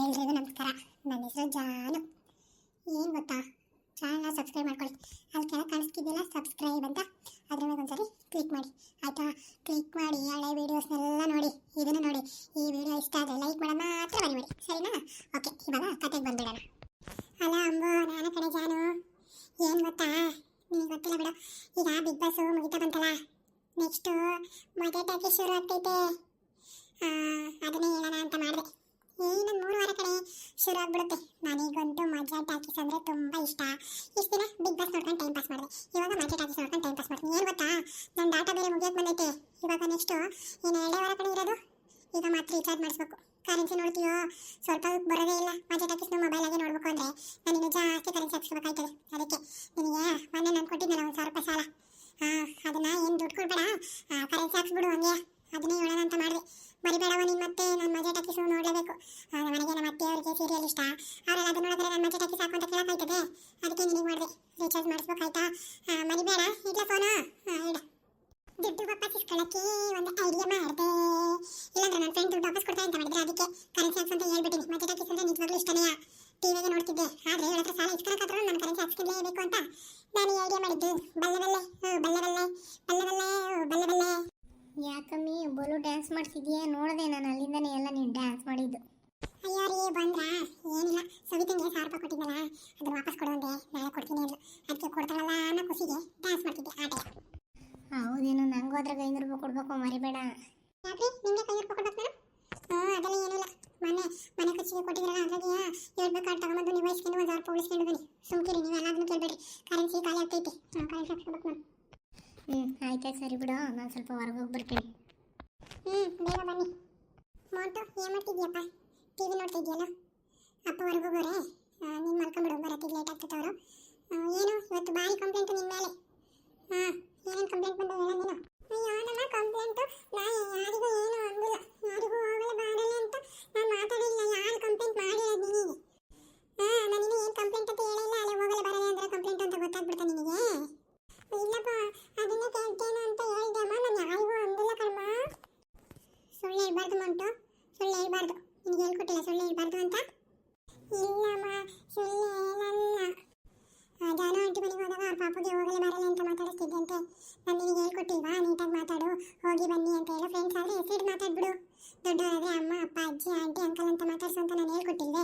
ಎಲ್ರಿಗೂ ನಮಸ್ಕಾರ. ನನ್ನ ಹೆಸರು ಜಾನು. ಏನು ಗೊತ್ತಾ? ಚಾನಲ್ನ ಸಬ್ಸ್ಕ್ರೈಬ್ ಮಾಡ್ಕೊಳ್ಳಿ. ಅಲ್ಲಿ ಕೆಳಗೆ ಕಾಣಿಸ್ತಿದ್ದಿಲ್ಲ ಸಬ್ಸ್ಕ್ರೈಬ್ ಅಂತ? ಅದ್ರ ಮೇಲೆ ಒಂದ್ಸರಿ ಕ್ಲಿಕ್ ಮಾಡಿ. ಆಯಿತಾ? ಕ್ಲಿಕ್ ಮಾಡಿ, ಹಳೆ ವೀಡಿಯೋಸ್ನೆಲ್ಲ ನೋಡಿ. ಇದನ್ನು ನೋಡಿ. ಈ ವಿಡಿಯೋ ಇಷ್ಟ ಆದರೆ ಲೈಕ್ ಮಾಡೋದು ಮಾತ್ರ ಮರಿಬೇಡಿ. ಸರಿನಾ? ಓಕೆ ಇವಾಗ ಕತೆಗೆ ಬಂದ್ಬಿಡೋಣ. ಅಲ್ಲ ಅಂಬೋ, ನಾನು ಕಡೆ ಜಾನು. ಏನು ಗೊತ್ತಾ? ನಿಮಗೆ ಗೊತ್ತಿಲ್ಲ ಬಿಡು. ಈಗ ಬಿಗ್ ಬಾಸ್ ಮುಗಿತಾ ಬಂತಲ್ಲ? ನೆಕ್ಸ್ಟು ಟಾಕಿ ಶುರು ಆಗ್ತೈತೆ ಅದನ್ನೇ ಹೇಳೋಣ ಅಂತ ಮಾಡಿದೆ. ಇನ್ನೊಂದು ಮೂರು ವಾರ ಕಡೆ ಶುರು ಆಗ್ಬಿಡುತ್ತೆ. ನನಗಂತೂ ಮಜಾ ಟಾಕೀಸ್ ಅಂದರೆ ತುಂಬ ಇಷ್ಟ. ಇಷ್ಟು ದಿನ ಬಿಗ್ ಬಾಸ್ ನೋಡ್ಕೊಂಡು ಟೈಮ್ ಪಾಸ್ ಮಾಡಿದೆ. ಇವಾಗ ಮಜಾ ಟಾಕೀಸ್ ನೋಡ್ಕೊಂಡು ಟೈಮ್ ಪಾಸ್ ಮಾಡ್ತೀನಿ. ಏನು ಗೊತ್ತಾ? ನನ್ನ ಡಾಟಾ ಬೇರೆ ಮುಗಿಯೋಕೆ ಬಂದೈತೆ. ಇವಾಗ ನೆಕ್ಸ್ಟು ಇನ್ನು ಎರಡೇ ವಾರ ಕಡೆ ಇರೋದು. ಈಗ ಮತ್ತೆ ರೀಚಾರ್ಜ್ ಮಾಡಿಸ್ಬೇಕು. ಕರೆನ್ಸಿ ನೋಡ್ತೀಯೋ? ಸ್ವಲ್ಪ ಬರೋದೇ ಇಲ್ಲ. ಮಜಾ ಟಾಕೀಸ್ನ ಮೊಬೈಲಾಗೆ ನೋಡ್ಬೇಕು ಅಂದರೆ ನನಗೆ ಜಾಸ್ತಿ ಕರೆನ್ಸಿ ಹಾಕ್ಸ್ಬೇಕಾಯ್ತದೆ ಅದಕ್ಕೆ ನಿನಗೆ ಮೊನ್ನೆ ನಾನು ಕೊಟ್ಟಿದ್ದೆನಲ್ಲ ಒಂದು ಸಾವಿರ ರೂಪಾಯಿ ಸಾಲ ಹಾಂ ಅದನ್ನು ಏನು ದುಡ್ಡು ಕೊಡ್ಬೇಡ ಕರೆನ್ಸಿ ಹಾಕ್ಸ್ಬಿಡು ಹಂಗೆ ಅದನ್ನೇ ಹೇಳೋಣ ಅಂತ ಮಾಡಿದೆ ಮರಿಬೇಡವ ನೀನು ಮತ್ತೆ ನಾನು ಮಜಾ ಟಾಕೀಸು ನೋಡಲೇಬೇಕು ನನಗೆ ನಮ್ಮ ಅತ್ತೆಯವ್ರಿಗೆ ಸೀರಿಯಲ್ ಇಷ್ಟ? ಅವರೆಲ್ಲ ಅದು ನೋಡಿದ್ರೆ ನಾನು ಮಜಾ ಟಾಕೀಸ್ ಸಾಕು ಅಂತ ಕೇಳೋಕ್ಕಾಯ್ತದೆ. ಅದಕ್ಕೆ ನಿನಗೆ ಮಾಡಿದೆ. ರೀಚಾರ್ಜ್ ಮಾಡಿಸ್ಬೇಕಾಯ್ತಾ ಆ, ಮರಿಬೇಡ ಇಡ್ಲ ಫೋನು ಇಡ. ದುಡ್ಡು ವಾಪಸ್ ಇಸ್ಕೊಳ್ಳೋಕ್ಕೆ ಒಂದು ಐಡಿಯಾ ಮಾಡಿದೆ. ಇಲ್ಲಾಂದ್ರೆ ನನ್ನ ಫ್ರೆಂಡ್ ದುಡ್ಡು ವಾಪಸ್ ಕೊಡ್ತಾ ಅಂತ ಮಾಡಿದ್ರೆ ಅದಕ್ಕೆ ಕರೆನ್ಸಿ ಹಾಕ್ಸ್ ಅಂತ ಹೇಳ್ಬಿಟ್ಟಿನಿ. ಮಜಾ ಟಾಕೀಸ್ ಅಂದ್ರೆ ನಿಜವಾಗ್ಲೂ ಇಷ್ಟನೇ. ಟಿವಿಗೆ ನೋಡ್ತಿದ್ದೆ. ಆದರೆ ಇವಳ ಹತ್ರ ಸಾಲ ಇಸ್ಕೊಳಕ್ಕಾದ್ರೂ ನಾನು ಕರೆನ್ಸಿ ಹಾಕ್ಸ್ಕೊಳ್ಳೇಬೇಕು ಅಂತ. ನಾನು ಐಡಿಯಾ ಮಾಡಿದ್ದು. ಬಲ್ಲೆ ಬಲ್ಲೆ. ಬಲ್ಲೆ ಬಲ್ಲೆ. ಬಲ್ಲೆ ಬಲ್ಲೆ. ಬಲ್ಲೆ ಬಲ್ಲೆ. ಯಾಕಮ್ಮಿ ಬೋಲು ಡ್ಯಾನ್ಸ್ ಮಾಡ್ತಿದ್ಯಾ? ನೋಡಿದೆ ನಾನು ಅಲ್ಲಿಂದನೇ ಎಲ್ಲ ನೀನು ಡ್ಯಾನ್ಸ್ ಮಾಡಿದ್ದು ಅಯ್ಯೋ ರೀ ಬಂದ್ರ ಏನಿಲ್ಲ ಸವಿತಂಗೆ ಸಾವಿರ ರೂಪಾಯಿ ಕೊಟ್ಟಿದ್ದಲ್ಲ ಅದನ್ನ ವಾಪಸ್ ಕೊಡು ಅಂದೆ ನಾಳೆ ಕೊಡ್ತೀನಿ ಅಂದ್ಲು ಅದಕ್ಕೆ ಕೊಡ್ತಾಳಲ್ಲ ಅನ್ನೋ ಖುಷಿಗೆ ಡ್ಯಾನ್ಸ್ ಮಾಡ್ತಿದ್ದೆ ಆಟ ಹೌದೇನು ನಂಗೂ ಅದ್ರಾಗ ಐನೂರು ರೂಪಾಯಿ ಕೊಡ್ಬೇಕು ಮರಿಬೇಡ ಯಾಕ್ರಿ ನಿಮಗೆ ಕೈ ರೂಪಾಯಿ ಕೊಡ್ಬೇಕು ನಾನು ಹ್ಞೂ ಅದೆಲ್ಲ ಏನಿಲ್ಲ ಮೊನ್ನೆ ಮನೆ ಖರ್ಚಿಗೆ ಕೊಟ್ಟಿದ್ರಲ್ಲ ಅದ್ರಾಗೆ ಎರಡು ಕಾರ್ಡ್ ತಗೊಂಬಂದು ನೀವು ವಹಿಸ್ಕೊಂಡು ಒಂದು ಸಾವಿರ ಉಳಿಸ್ಕೊಂಡು ಬನ್ನಿ. ಸುಮ್ಕಿರಿ, ನೀವು ಎಲ್ಲದನ್ನು ಕೇಳಬೇಡ್ರಿ. ಕರೆನ್ಸಿ ಖಾಲಿ ಆಗ್ತೈತಿ ಹಾಂ ಕರೆನ್ಸಿ ಹಾಕ್ಸ್ಕೊಬೇಕು ನಾನು ಹ್ಞೂ ಆಯ್ತು ಸರಿ ಬಿಡು. ನಾನು ಸ್ವಲ್ಪ ಹೊರಗೆ ಹೋಗಿ ಬರ್ತೀನಿ. ಹ್ಞೂ ಬೇಗ ಬನ್ನಿ. ಮೋಟು, ಏನು ಮಾಡ್ತಿದ್ಯಪ್ಪ? T V ನೋಡ್ತಿದ್ಯಲ್ಲ? ಅಪ್ಪ ಹೊರಗೆ ಹೋಗೋರೆ? ನೀನು ಮಲ್ಕೊಂಬಿಡು ಬರತ್ತಿಗೆ ಲೇಟ್ ಆಗ್ತದೆ ಅವರು. ಏನು, ಇವತ್ತು ಭಾರಿ ಕಂಪ್ಲೇಂಟು ನಿಮ್ಮ ಮೇಲೆ. ಹಾಂ, ಏನೇನು ಕಂಪ್ಲೇಂಟ್ ಬಂದು ಹೇಳ ನೀನು ಅಯ್ಯೋ ನನ್ನ ಕಂಪ್ಲೇಂಟು ನಾ ಯಾರಿಗೂ ಏನು ಅಂದಿಲ್ಲ ಯಾರಿಗೂ ಹೋಗಲೇ ಬಾರಲ್ಲ ಅಂತ ನಾನು ಮಾತಾಡಿಲ್ಲ ಯಾರು ಕಂಪ್ಲೇಂಟ್ ಮಾಡಿರೋದು ನಿನಗೆ ಹಾಂ ನಾನು ಏನು ಕಂಪ್ಲೇಂಟ್ ಅಂತ ಹೇಳಿಲ್ಲ ಅಲ್ಲೇ ಹೋಗಲೇ ಬರಲ್ಲ ಅಂದರೆ ಕಂಪ್ಲೇಂಟ್ ಅಂತ ಗೊತ್ತಾಗ್ಬಿಡ್ತಾ ನಿನಗೆ ಇಲ್ಲಪ್ಪ ಅದನ್ನೇ ಕೇಳ್ತೇನೆ ಅಂತ ಹೇಳ್ದಮ್ಮ ನಾನು ಯಾರಿಗೂ ಅಂದಿಲ್ಲ ಕಣ್ಮ ಸುಳ್ಳು ಹೇಳ್ಬಾರ್ದು ಮಂಟು ಸುಳ್ಳು ಹೇಳ್ಬಾರ್ದು ನಿನಗೆ ಹೇಳ್ಕೊಟ್ಟಿಲ್ಲ ಸುಳ್ಳು ಹೇಳ್ಬಾರ್ದು ಅಂತ ಇಲ್ಲಮ್ಮ ಸುಳ್ಳು ಹೇಳಲ್ಲ ಆ, ಜಾನು ಆಂಟಿ ಮನೆಗೆ ಹೋದಾಗ ಅವ್ರ ಪಾಪುಗೆ ಹೋಗಲೇ ಬರಲ್ಲ ಅಂತ ಮಾತಾಡಿಸ್ತಿದ್ದಂತೆ. ನಾನು ನಿನಗೆ ಹೇಳ್ಕೊಟ್ಟಿಲ್ವಾ? ನೀಟಾಗಿ ಮಾತಾಡು. ಹೋಗಿ ಬನ್ನಿ ಅಂತ ಹೇಳೋ. ಫ್ರೆಂಡ್ಸ್ ಆದರೆ ಎಸಿಡ್ ಮಾತಾಡ್ಬಿಡು. ದೊಡ್ಡವರಾದ್ರೆ ಅಮ್ಮ, ಅಪ್ಪ, ಅಜ್ಜಿ, ಆಂಟಿ, ಅಂಕಲ್ ಅಂತ ಮಾತಾಡ್ಸು ಅಂತ ನಾನು ಹೇಳ್ಕೊಟ್ಟಿಲ್ವೇ?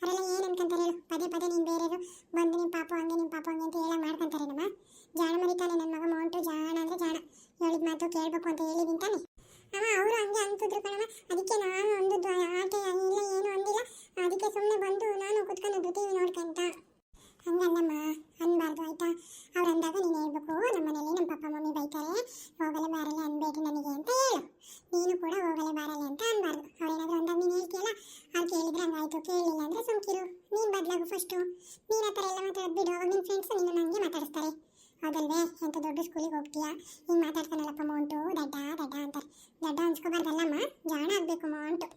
ಅವರೆಲ್ಲ ಏನು ಅನ್ಕೊಂತಾರೆ ಹೇಳು? ಪದೇ ಪದೇ ನೀನು ಬೇರೆಯವರು ಬಂದು ನಿಮ್ಮ ಪಾಪ, ಹಂಗೆ ನಿಮ್ಮ ಪಾಪ, ಹಂಗೆ ಅಂತ ಹೇಳ ಮಾಡ್ಕೊಂತಾರೆ ನಮ್ಮ ಜಾಣ ಮರಿತಾನೆ ನನ್ನ ಮಗ, ಮೌಂಟು ಜಾಣ ಅಂದರೆ ಜಾಣ. ಹೇಳಿದ ಮಾತು ಕೇಳಬೇಕು ಅಂತ ಹೇಳಿದ್ದೀನಿ ತಾನೆ ಅಮ್ಮ, ಅವರು ಹಂಗೆ ಅನ್ಸಿದ್ರು ಕಣಮ್ಮ. ಅದಕ್ಕೆ ನಾನು ಅಂದದ್ದು ಆಟ ಇಲ್ಲ, ಏನು ಅಂದಿಲ್ಲ. ಅದಕ್ಕೆ ಸುಮ್ಮನೆ ಬಂದು ನಾನು ಕುತ್ಕೊಂಡು ಟಿ ವಿ ನೋಡ್ಕೊಂತ ಹಂಗಲ್ಲಮ್ಮ ಅನ್ಬಾರ್ದು ಆಯ್ತಾ ಅವ್ರು ಅಂದಾಗ ನೀನು ಹೇಳ್ಬೇಕು ನಮ್ಮ ಮನೇಲಿ ನಮ್ಮ ಪಪ್ಪ ಮಮ್ಮಿ ಬೈತಾರೆ ಹೋಗಲೇ ಬಾರಲ್ಲ ಅನ್ಬೇಡಿ ನನಗೆ ಅಂತ ಹೇಳು ನೀನು ಕೂಡ ಹೋಗಲೇ ಬಾರಲ್ಲ ಅಂತ ಅನ್ಬಾರ್ದು ಅವ್ರೇನಾದ್ರೂ ಅಂದಾಗ ನೀನು ಹೇಳ್ತೀಯಲ್ಲ ಅವ್ರು ಕೇಳಿದ್ರೆ ಹಂಗಾಯ್ತು ಕೇಳಲಿಲ್ಲ ಅಂದರೆ ಸುಮ್ಕಿರು ನೀನು ಬದಲಾಗು ಫಸ್ಟು ನೀನು ಆ ಥರ ಎಲ್ಲ ಮಾತಾಡೋದು ಬಿಡು. ಅವಾಗ ನಿನ್ನ ಫ್ರೆಂಡ್ಸು ನಿನ್ನ ನನಗೆ ಮಾತಾಡಿಸ್ತಾರೆ. ಹೌದಲ್ವೇ? ಎಂತ ದೊಡ್ಡ ಸ್ಕೂಲಿಗೆ ಹೋಗ್ತೀಯಾ? ಹಿಂಗೆ ಮಾತಾಡ್ತಾನಲ್ಲಪ್ಪ ಮೌಂಟು. ದಡ್ಡ ದಡ್ಡ ಅಂತಾರೆ. ದಡ್ಡ ಅನ್ಸ್ಕೋಬಾರ್ದಲ್ಲಮ್ಮ ಜಾಣ ಆಗಬೇಕು ಮೌಂಟು.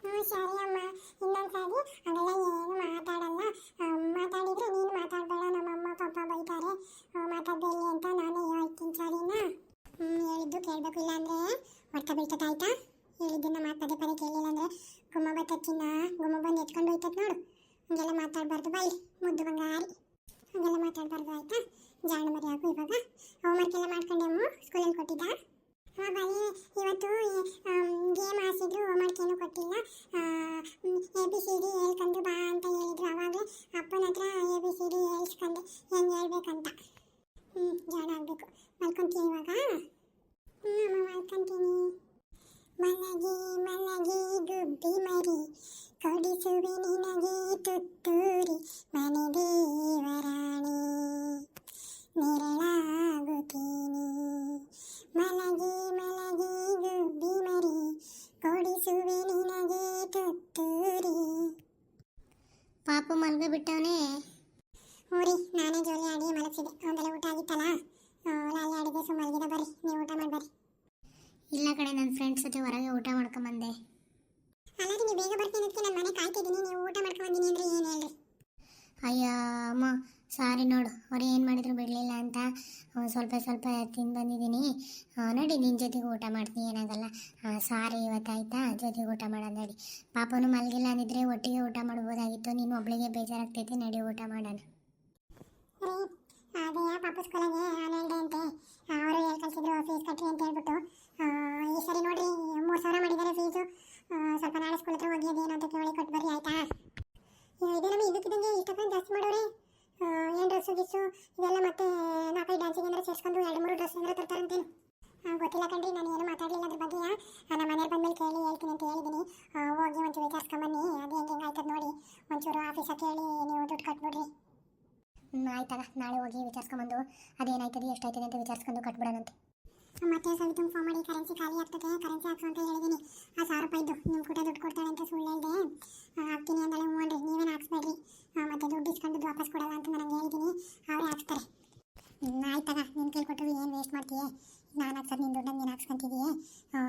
ಹ್ಞೂ ಸರಿ ಅಮ್ಮ. ಇನ್ನೊಂದು ಸಾರಿ ಅವೆಲ್ಲ ಏನು ಮಾತಾಡಲ್ಲ. ಮಾತಾಡಿದರೆ ನೀನು ಮಾತಾಡಬೇಡ. ನಮ್ಮ ಅಮ್ಮ ಪಾಪ ಬೈತಾರೆ. ಮಾತಾಡಬೇಡಿ ಅಂತ ನಾನೇ ಹೇಳ್ತೀನಿ ಸರಿನಾ? ಹ್ಞೂ ಹೇಳಿದ್ದು ಕೇಳಬೇಕು ಇಲ್ಲಾಂದರೆ ಹೊಡ್ತ ಬೀಳ್ತದೆ ಆಯ್ತಾ? ಹೇಳಿದ್ದನ್ನ ಮಾತು ಪದೇ ಪದೇ ಕೇಳಿಲ್ಲ ಅಂದರೆ ಗುಮ್ಮ ಬತ್ತಚ್ಚಿನ ಗುಮ್ಮ ಬಂದು ಎತ್ಕೊಂಡು ಹೋಯ್ತದ ನೋಡು. ಹಂಗೆಲ್ಲ ಮಾತಾಡಬಾರ್ದು ಬೈ ಮುದ್ದು ಬಂಗಾರಿ. ಹಂಗೆಲ್ಲ ಮಾತಾಡಬಾರ್ದು ಆಯ್ತಾ? ಜಾಣ ಮರಿ ಆಗು ಇವಾಗ ಹೋಮ್ವರ್ಕ್ ಎಲ್ಲ ಮಾಡ್ಕೊಂಡೆಮ್ಮು ಸ್ಕೂಲಲ್ಲಿ ಕೊಟ್ಟಿದ್ದ ಹಾಂ ಬರೀ ಇವತ್ತು ಗೇಮ್ ಆಡಿಸಿದ್ರು ಹೋಮ್ವರ್ಕ್ ಏನೂ ಕೊಟ್ಟಿಲ್ಲ ಎ ಬಿ ಸಿ ಡಿ ಹೇಳ್ಕೊಂಡು ಬಾ ಅಂತ ಹೇಳಿದ್ರು ಅವಾಗಲೇ ಅಪ್ಪನ ಹತ್ರ ಎ ಬಿ ಸಿ ಡಿ ಹೇಳ್ಸ್ಕೊಂಡೆ ಹೆಂಗೆ ಹೇಳ್ಬೇಕಂತ ಹ್ಞೂ ಜಾಣ ಆಗಬೇಕು ಮಲ್ಕೊಂತೀನಿ ಇವಾಗ ಹ್ಞೂ ಅಮ್ಮ ಮಲ್ಕೊಂತೀನಿ ಮಲಗಿ ಮಲಗಿ ಗುಬ್ಬಿ ಮರಿ ಕೊಡಿಸುವೆ ನಿನಗೆ ತುತ್ತೂರಿ ಮನೆ ದೇವರಾಣಿ ನೆರಳಾಗುತ್ತೀನಿ. ಮಲಗಿ ಮಲಗಿ ಗುಬ್ಬಿ ಮರಿ ಕೊಡಿಸುವೆ ನಿನಗೆ ತುತ್ತೂರಿ. ಪಾಪು ಮಲಗ ಬಿಟ್ಟವನೇ. ಊರಿ ನಾನೇ ಜೋಲಿ ಆಡಿ ಮಲಗಿಸಿದೆ. ಒಂದೆಲ್ಲ ಊಟ ಆಗಿತ್ತಲ್ಲ? ಲಾಲಿ ಆಡಿದೆ. ಸುಮ್ಮನೆ ಬರ್ರಿ. ನೀವು ಊಟ ಮಾಡಿ ಬರ್ರಿ. ಇಲ್ಲ ಕಡೆ ನನ್ನ ಫ್ರೆಂಡ್ಸ್ ಜೊತೆ ಹೊರಗೆ ಊಟ ಮಾಡ್ಕೊಂಬಂದೆ ಅಲ್ಲ ನೀವು ಬೇಗ ಬರ್ತೀನಿ ಅದಕ್ಕೆ ನಾನು ಮನೆ ಕಾಯ್ತಿದ್ದೀನಿ. ನೀವು ಊಟ ಮಾಡ್ಕೊಂಡು ಬಂದೀನಿ ಅಂದ್ರೆ ಏನು ಹೇಳ್ರಿ? ಅಯ್ಯ, ಅಮ್ಮ ಸಾರಿ ನೋಡು. ಅವ್ರು ಏನು ಮಾಡಿದ್ರು ಬಿಡಲಿಲ್ಲ ಅಂತ ಸ್ವಲ್ಪ ಸ್ವಲ್ಪ ತಿಂದು ಬಂದಿದ್ದೀನಿ. ನೋಡಿ ನಿನ್ನ ಜೊತೆಗೆ ಊಟ ಮಾಡ್ತೀನಿ, ಏನಾಗಲ್ಲ. ಸಾರಿ ಇವತ್ತಾಯ್ತಾ ಜೊತೆಗೆ ಊಟ ಮಾಡೋದು ನಡಿ. ಪಾಪನು ಮಲಗಿಲ್ಲ ಅಂದಿದ್ರೆ ಒಟ್ಟಿಗೆ ಊಟ ಮಾಡ್ಬೋದಾಗಿತ್ತು. ನೀನು ಒಬ್ಳಿಗೆ ಬೇಜಾರಾಗ್ತೈತಿ, ನಡಿ ಊಟ ಮಾಡೋಣ. ಅದೇ ಪಾಪ ಸ್ಕೂಲಾಗೆ ಅಂತೆ. ಅವರು ಕಳಿಸಿದ್ರು ಫೀಸ್ ಕಟ್ಟಿ ಅಂತ ಹೇಳ್ಬಿಟ್ಟು. ಈ ಸರಿ ನೋಡ್ರಿ, ಮೂರು ಸಾವಿರ ಮಾಡಿದ್ದಾರೆ ಫೀಸು ಸ್ವಲ್ಪ ನಾಳೆ ಸ್ಕೂಲ್ ಹತ್ರ ಹೋಗಿ ಅದೇನು ಅಂತ ಕೇಳಿ ಕೊಟ್ಟು ಬರ್ರಿ, ಆಯ್ತಾ? ಇದು ನಮಗೆ ಇದಕ್ಕಿದ್ದಂಗೆ ಇಷ್ಟೊಂದು ಜಾಸ್ತಿ ಮಾಡೋರೆ. ಏನು ಡ್ರೆಸ್ಸು ಗಿಸ್ಸು, ಇದೆಲ್ಲ ಮತ್ತೆ ನಾಲ್ಕೈದು ಡ್ಯಾನ್ಸಿಗೆ ಏನಾರು ಸೇರಿಸ್ಕೊಂಡು ಎರಡು ಮೂರು ಡ್ರೆಸ್ ಏನಾರು ತರ್ತಾರಂತೇನು. ಗೊತ್ತಿಲ್ಲ ಕಣ್ರಿ, ನಾನು ಏನು ಮಾತಾಡಲಿಲ್ಲ ಅದ್ರ ಬಗ್ಗೆ. ನಮ್ಮ ಬಂದ ಬಂದ್ಮೇಲೆ ಕೇಳಿ, ಹೇಳ್ತೀನಿ ಅಂತ ಹೇಳಿದ್ದೀನಿ. ಹೋಗಿ ಒಂಚೂರು ವಿಚಾರಿಸ್ಕೊಂಬನ್ನಿ. ಅದು ಹೆಂಗೆ ಹೆಂಗೆ ಆಯ್ತದ ನೋಡಿ. ಒಂಚೂರು ಆಫೀಸಾಗ ಕೇಳಿ ನೀವು ದುಡ್ಡು ಕಟ್ಬಿಡ್ರಿ. ಆಯ್ತಲ್ಲ, ನಾಳೆ ಹೋಗಿ ವಿಚಾರಿಸ್ಕೊಂಬಂದು. ಅದೇನಾಯ್ತದೆ, ಎಷ್ಟಾಯ್ತದೆ ಅಂತ ವಿಚಾರಿಸ್ಕೊಂಡು ಕಟ್ಬಿಡೋಣಂತೆ. ಮತ್ತೆ ಸವಿತು ಫೋನ್ ಮಾಡಿ ಕರೆನ್ಸಿ ಖಾಲಿ ಆಗ್ತದೆ. ಕರೆನ್ಸಿ ಹಾಕ್ಸು ಅಂತ ಹೇಳಿದ್ದೀನಿ ಆ ಸಾವಿರ ರೂಪಾಯಿದ್ದು ನಿಮ್ಮ ಕೂಡ ದುಡ್ಡು ಕೊಡ್ತಾಳೆ ಅಂತ ಸುಳ್ಳು ಹೇಳಿದೆ. ಹಾಕ್ತೀನಿ ಅಂದಳೆ, ಹ್ಞೂ ರೀ ನೀವೇನು ಹಾಕ್ಸ್ಬೇಡ್ರಿ. ಮತ್ತೆ ದುಡ್ಡು ಇಸ್ಕೊಂಡು ವಾಪಸ್ ಕೊಡಲ್ಲ ಅಂತ ನನಗೆ ಹೇಳಿದ್ದೀನಿ ಅವರೇ ಹಾಕ್ತಾರೆ. ಆಯ್ತಗ ನಿನ್ನ ಕೈಲಿ ಕೊಟ್ಟರು ಏನು ವೇಸ್ಟ್ ಮಾಡ್ತೀಯ? ನಾನು ಹಾಕ್ಸೋದು ನಿನ್ನ ದುಡ್ಡನ್ನು ನೀನು ಹಾಕ್ಸ್ಕೊಂತಿದೀಯ?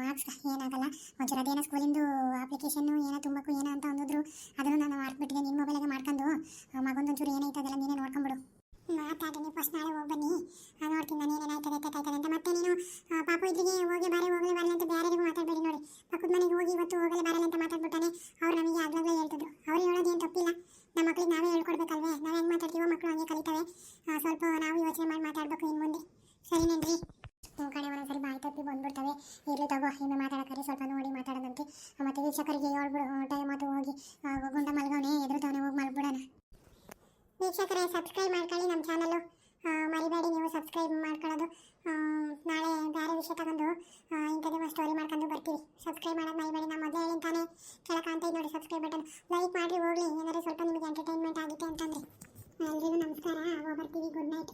ಹಾಕ್ಸ್ಕ ಏನಾಗಲ್ಲ. ಒಂಚೂರು ಅದೇನೋ ಸ್ಕೂಲಿಂದು ಅಪ್ಲಿಕೇಶನ್ನು ಏನೋ ತುಂಬಕ್ಕೂ ಏನೋ ಅಂತ ಅಂದಿದ್ರು. ಅದನ್ನು ನಾನು ಮಾಡ್ಬಿಟ್ಟಿದ್ದೆ ನಿನ್ನ ಮೊಬೈಲಿಗೆ ಮಾಡ್ಕೊಂಡು ಮಗೊಂದೊಂಚೂರು ಏನೈತೆ ಅದೆಲ್ಲ ನೀನೇ ನೋಡ್ಕೊಂಬಿಡು ಮಾತಾಡಿ ಫಸ್ಟ್ ನಾಳೆ ಹೋಗಿ ಬನ್ನಿ ಆ, ನೋಡ್ತೀನಿ ನಾನು ಏನೇನಾಯ್ತದೆ ಎತ್ತಾಯ್ತದೆ ಅಂತ ಮತ್ತೆ ನೀನು ಆ, ಪಾಪ ಇದ್ರಿಗೆ ಹೋಗಿ ಬಾರೆ ಹೋಗಲಿ ಬರಲ್ಲ ಅಂತ ಬೇರೆಯವರಿಗೂ ಮಾತಾಡಬೇಡಿ ನೋಡಿ ಪಕ್ಕದ ಮನೆಗೆ ಹೋಗಿ ಇವತ್ತು ಹೋಗಲಿ ಬರಲ್ಲ ಅಂತ ಮಾತಾಡ್ಬಿಟ್ಟಾನೆ ಅವ್ರು ನಮಗೆ ಆಗ್ಲಾಗ್ಲೇ ಹೇಳ್ತಿದ್ರು ಅವ್ರು ಹೇಳೋದೇನು ತಪ್ಪಿಲ್ಲ ನಮ್ಮ ಮಕ್ಳಿಗೆ ನಾವೇ ಹೇಳ್ಕೊಡ್ಬೇಕಲ್ವೇ ನಾವು ಹೆಂಗೆ ಮಾತಾಡ್ತೀವೋ ಮಕ್ಕಳು ಹಂಗೆ ಕಲಿತವೆ ಆ, ಸ್ವಲ್ಪ ನಾವು ಯೋಚನೆ ಮಾಡಿ ಮಾತಾಡಬೇಕು ಇನ್ನು ಮುಂದೆ ಸರಿನೇನ್ರಿ ಹ್ಞೂ ಕಡೆ ಒಂದೊಂದ್ಸರಿ ಬಾಯಿ ತಪ್ಪಿ ಬಂದ್ಬಿಡ್ತವೆ. ಇರಲಿ ತಗೋ, ಇನ್ನು ಮಾತಾಡೋಕ್ಕಾರೆ ಸ್ವಲ್ಪ ನೋಡಿ ಮಾತಾಡೋದಂತೆ. ಮತ್ತೆ ವೀಕ್ಷಕರಿಗೆ ಹೇಳ್ಬಿಡು ಟೈಮ್ ಆತು ಹೋಗಿ. ಗುಂಡ ಮಲ್ಗವನೆ ಎದುರುತ್ತವನೆ ಹೋಗಿ ಮಲ್ಬಿಡೋಣ ವೀಕ್ಷಕರೇ ಸಬ್ಸ್ಕ್ರೈಬ್ ಮಾಡ್ಕೊಳ್ಳಿ ನಮ್ಮ ಚಾನಲ್ಲು ಮರಿಬೇಡಿ ನೀವು ಸಬ್ಸ್ಕ್ರೈಬ್ ಮಾಡ್ಕೊಳ್ಳೋದು. ನಾಳೆ ಬೇರೆ ವಿಷಯ ತಗೊಂಡು ಇಂಥದ್ದು ಸ್ಟೋರಿ ಮಾಡ್ಕೊಂಡು ಬರ್ತೀವಿ. ಸಬ್ಸ್ಕ್ರೈಬ್ ಮಾಡೋದು ಮರಿಬೇಡಿ ನಾನು ಮೊದಲೇ ಹೇಳಿಂತಾನೆ ಕೆಳಕಾಂತ ಇದೆ ನೋಡಿ ಸಬ್ಸ್ಕ್ರೈಬ್ ಬಟನ್ ಲೈಕ್ ಮಾಡಿ ಹೋಗಲಿ. ಏನಾದರೂ ಸ್ವಲ್ಪ ನಿಮಗೆ ಎಂಟರ್ಟೈನ್ಮೆಂಟ್ ಆಗುತ್ತೆ ಅಂತಂದರೆ. ಎಲ್ರಿಗೂ ನಮಸ್ಕಾರ ಹೋಗಿ ಬರ್ತೀವಿ. Good night